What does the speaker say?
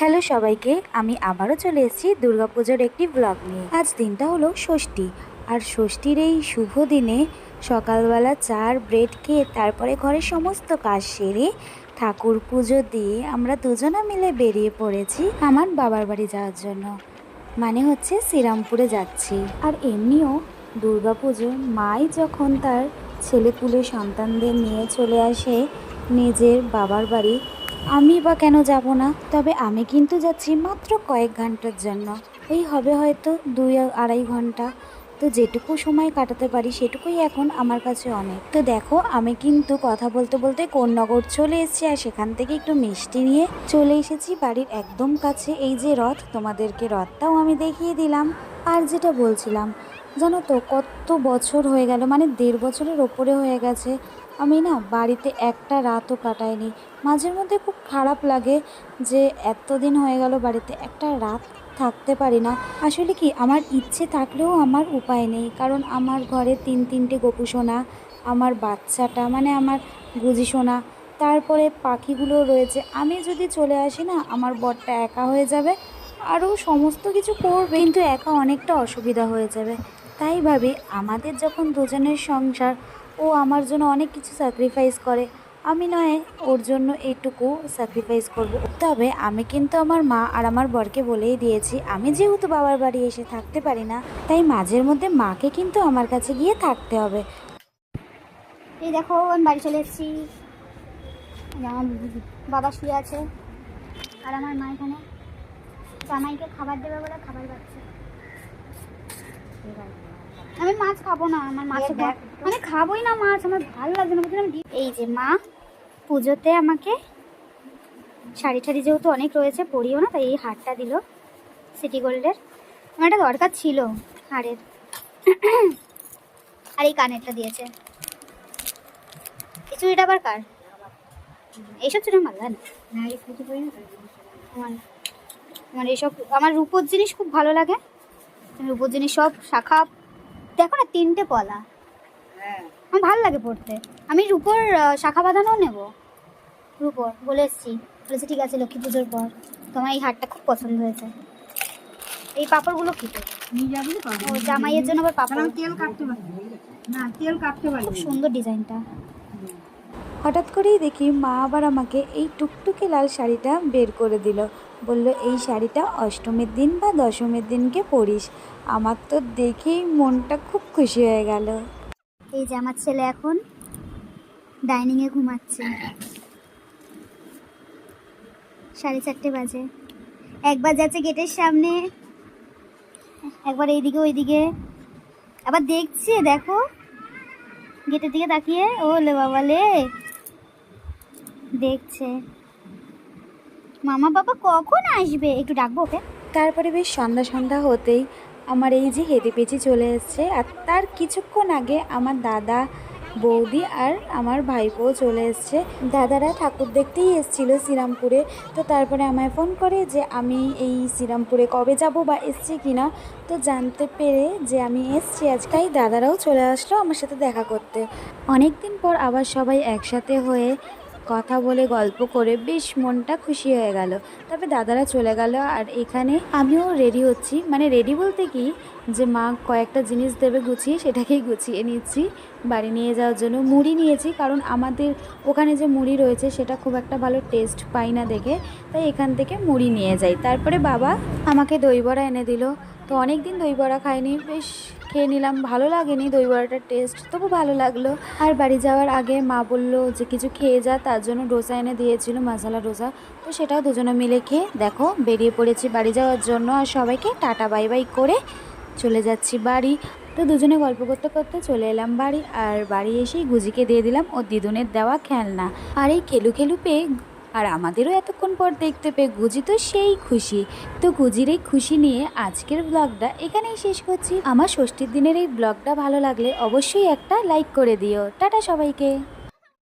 Hello সবাইকে, আমি আবারও চলে এসেছি দুর্গাপুজোর একটি ব্লগ নিয়ে। আজ দিনটা হলো ষষ্ঠী। আর ষষ্ঠীর এই শুভ দিনে সকালবেলা চার ব্রেড খেয়ে তারপরে ঘরের সমস্ত কাজ সেরে ঠাকুর পুজো দিয়ে আমরা দুজনা মিলে বেরিয়ে পড়েছি আমার বাবার বাড়ি যাওয়ার জন্য। মানে হচ্ছে শ্রীরামপুরে যাচ্ছি। আর এমনিও দুর্গা দুর্গাপুজো মাই যখন তার ছেলেপুলে সন্তানদের নিয়ে চলে আসে, নিজের বাবার বাড়ি আমি বা কেন যাব না? তবে আমি কিন্তু যাচ্ছি মাত্র কয়েক ঘণ্টার জন্য। এই হবে হয়তো দুই আড়াই ঘণ্টা। তো যেটুকু সময় কাটাতে পারি সেটুকুই এখন আমার কাছে অনেক। তো দেখো, আমি কিন্তু কথা বলতে বলতে কোন্নগর চলে এসেছি আর সেখান থেকে একটু মিষ্টি নিয়ে চলে এসেছি বাড়ির একদম কাছে। এই যে রথ, তোমাদেরকে রথটাও আমি দেখিয়ে দিলাম। আর যেটা বলছিলাম, জানো তো কত বছর হয়ে গেল মানে দেড় বছরের ওপরে হয়ে গেছে। আমি না বাড়িতে একটা রাতও কাটাইনি। মাঝের মধ্যে খুব খারাপ লাগে যে এতদিন হয়ে গেল বাড়িতে একটা রাত থাকতে পারি না। আসলে কি, আমার ইচ্ছে থাকলেও আমার উপায় নেই। কারণ আমার ঘরে তিন তিনটে গপু সোনা, আমার বাচ্চাটা মানে আমার গুজি সোনা, তারপরে পাখিগুলো রয়েছে। আমি যদি চলে আসি না, আমার বরটা একা হয়ে যাবে, আরও সমস্ত কিছু করবে। কিন্তু একা অনেকটা অসুবিধা হয়ে যাবে। তাই ভাবি, আমাদের যখন দুজনের সংসার ও আমার জন্য অনেক কিছু স্যাক্রিফাইস করে। আমি নয়, ওর জন্য এইটুকু স্যাক্রিফাইস করব। তবে আমি কিন্তু আমার মা আর আমার বরকে বলেই দিয়েছি, আমি যেহেতু বাবার বাড়ি এসে থাকতে পারি না, তাই মাঝের মধ্যে মাকে কিন্তু আমার কাছে গিয়ে থাকতে হবে। এই দেখো, আমি বাড়ি চলে এসেছি। আমার বাবা শুয়ে আছে, আর আমার মা এখানে। জামাইকে খাবার দেবে বলে খাবার পাচ্ছে আমি মাছ খাব না আমার মাছ আমি খাবোই না মাছ আমার ভালো লাগছে না। বুঝলাম এই যে মা পুজোতে আমাকে শাড়ি ঠাড়ি যেহেতু অনেক রয়েছে পরিও না তাই এই হারটা দিল সিটি গোল্ডের। আমার একটা দরকার ছিল হারের। আর এই কানেরটা দিয়েছে। এই চুড়িটা আবার কার? এইসব চুড়ি আমার ভালো লাগে না? আমার আমার এইসব আমার রূপোর জিনিস খুব ভালো লাগে। রূপোর জিনিস সব শাখা দেখো না তিনটে পলা। আমার ভালো লাগে পড়তে। আমি রূপোর শাখা বাঁধানোও নেব। রূপোর বলে এসছি। বলেছে ঠিক আছে লক্ষ্মী পুজোর পর তোমার এই হারটা খুব পছন্দ হয়েছে। এই পাপড়গুলো কি? ও জামাইয়ের জন্য আবার পাপড়। তেল কাটতে না তেল কাটতে পারি খুব সুন্দর ডিজাইনটা। হঠাৎ করেই দেখি মা আবার আমাকে এই টুকটুকে লাল শাড়িটা বের করে দিল। বলল, এই শাড়িটা অষ্টমীর দিন বা দশমীর দিনকে পরিস। আমার তো দেখেই মনটা খুব খুশি হয়ে গেল। এই যে আমার ছেলে এখন ডাইনিংয়ে ঘুমাচ্ছে। সাড়ে চারটে বাজে। একবার যাচ্ছে গেটের সামনে, একবার এইদিকে ওইদিকে। আবার দেখছে, দেখো। গেটের দিকে তাকিয়ে ও লে বাবা লে দেখছে। মামা বাবা কখন আসবে? একটু ডাকবো ওকে? তারপরে বেশ সন্ধ্যা সন্ধ্যা হতেই আমার এই যে হেঁটে পেঁচে চলে এসছে, আর তার কিছুক্ষণ আগে আমার দাদা, বৌদি আর আমার ভাইপোও চলে এসছে। দাদারা ঠাকুর দেখতেই এসছিল শ্রীরামপুরে। তো তারপরে আমায় ফোন করে যে আমি এই শ্রীরামপুরে কবে যাব বা এসছি কিনা। তো জানতে পেরে যে আমি এসছি আজ তাই দাদারাও চলে আসলো আমার সাথে দেখা করতে। অনেক দিন পর আবার সবাই একসাথে হয়ে কথা বলে গল্প করে বেশ মনটা খুশি হয়ে গেল। তবে দাদারা চলে গেল আর এখানে আমিও রেডি হচ্ছি। মানে রেডি বলতে কি যে মা কয়েকটা জিনিস দেবে গুছিয়ে সেটাকেই গুছিয়ে নিচ্ছি। বাড়ি নিয়ে যাওয়ার জন্য মুড়ি নিয়েছি, কারণ আমাদের ওখানে যে মুড়ি রয়েছে সেটা খুব একটা ভালো টেস্ট পাই না দেখে, তাই এখান থেকে মুড়ি নিয়ে যাই। তারপরে বাবা আমাকে দই বড়া এনে দিল। তো অনেক দিন দই বড়া খাইনি, বেশ খেয়ে নিলাম, ভালো লাগেনি দই বড়াটার টেস্ট তবু ভালো লাগল। আর বাড়ি যাওয়ার আগে মা বলল যে কিছু খেয়ে যা, তার জন্য ডোসা এনে দিয়েছিল, মশলা ডোসা। তো সেটাও দুজনে মিলে খেয়ে দেখো, বেরিয়ে পড়েছি বাড়ি যাওয়ার জন্য। আর সবাইকে টাটা বাই বাই করে চলে যাচ্ছি বাড়ি। তো দুজনে গল্প করতে করতে চলে এলাম বাড়ি। আর বাড়ি এসেই গুজিকে দিয়ে দিলাম ও দিদুনের দেওয়া খেলনা। আর এই খেলু খেলু পেয়ে আর আমাদেরও এতক্ষণ পর দেখতে পেয়ে গুজি তো সেই খুশি। তো গুজির এই খুশি নিয়ে আজকের ব্লগটা এখানেই শেষ করছি। আমার ষষ্ঠীর দিনের এই ব্লগটা ভালো লাগলে অবশ্যই একটা লাইক করে দিও। টাটা সবাইকে।